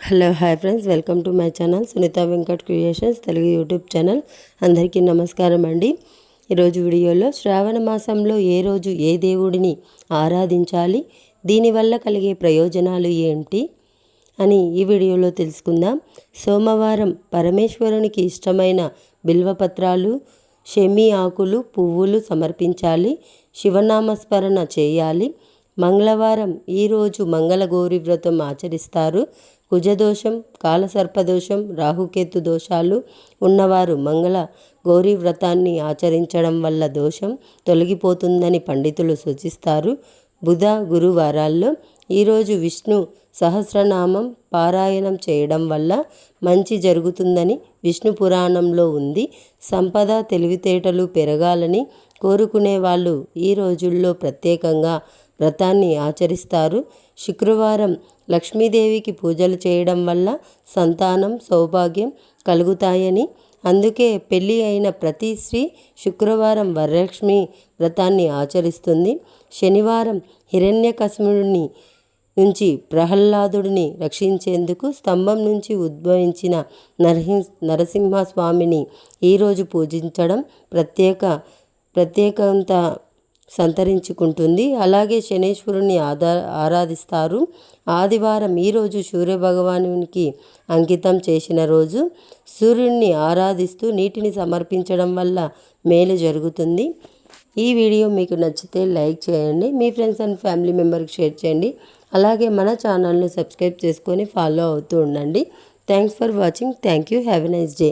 Hello hi friends. Welcome to my channel Sunitha Venkat creations Telugu YouTube channel. అందరికీ నమస్కారం అండి. ఈరోజు వీడియోలో శ్రావణ మాసంలో ఏ రోజు ఏ దేవుడిని ఆరాధించాలి? దీనివల్ల కలిగే ప్రయోజనాలు ఏంటి? అని ఈ వీడియోలో తెలుసుకుందాం. సోమవారం పరమేశ్వరునికి ఇష్టమైన బిల్వపత్రాలు షమి ఆకులు పువ్వులు సమర్పించాలి. శివనామస్మరణ చేయాలి. మంగళవారం ఈరోజు మంగళగౌరి వ్రతం ఆచరిస్తారు. కుజదోషం కాలసర్పదోషం రాహుకేతు దోషాలు ఉన్నవారు మంగళ గౌరీ వ్రతాన్ని ఆచరించడం వల్ల దోషం తొలగిపోతుందని పండితులు సూచిస్తారు. బుధ గురువారాల్లో ఈరోజు విష్ణు సహస్రనామం పారాయణం చేయడం వల్ల మంచి జరుగుతుందని విష్ణు పురాణంలో ఉంది. సంపద తెలివితేటలు పెరగాలని కోరుకునే వాళ్ళు ఈ రోజుల్లో ప్రత్యేకంగా వ్రతాన్ని ఆచరిస్తారు. శుక్రవారం లక్ష్మీదేవికి పూజలు చేయడం వల్ల సంతానం సౌభాగ్యం కలుగుతాయని. అందుకే పెళ్ళి అయిన ప్రతి స్త్రీ శుక్రవారం వరలక్ష్మి వ్రతాన్ని ఆచరిస్తుంది. శనివారం హిరణ్యకశ్ముడిని నుంచి ప్రహ్లాదుడిని రక్షించేందుకు స్తంభం నుంచి ఉద్భవించిన నరహి నరసింహస్వామిని ఈరోజు పూజించడం ప్రత్యేక ప్రత్యేకంత సంతరించుకుంటుంది. అలాగే శనేశ్వరుని ఆదా ఆరాధిస్తారు. ఆదివారం ఈరోజు సూర్యభగవానునికి అంకితం చేసిన రోజు సూర్యుడిని ఆరాధిస్తూ నీటిని సమర్పించడం వల్ల మేలు జరుగుతుంది. ఈ వీడియో మీకు నచ్చితే లైక్ చేయండి మీ ఫ్రెండ్స్ అండ్ ఫ్యామిలీ మెంబర్కి షేర్ చేయండి అలాగే మన ఛానల్ని సబ్స్క్రైబ్ చేసుకొని ఫాలో అవుతూ ఉండండి. Thanks for watching. Thank you. Have a nice day.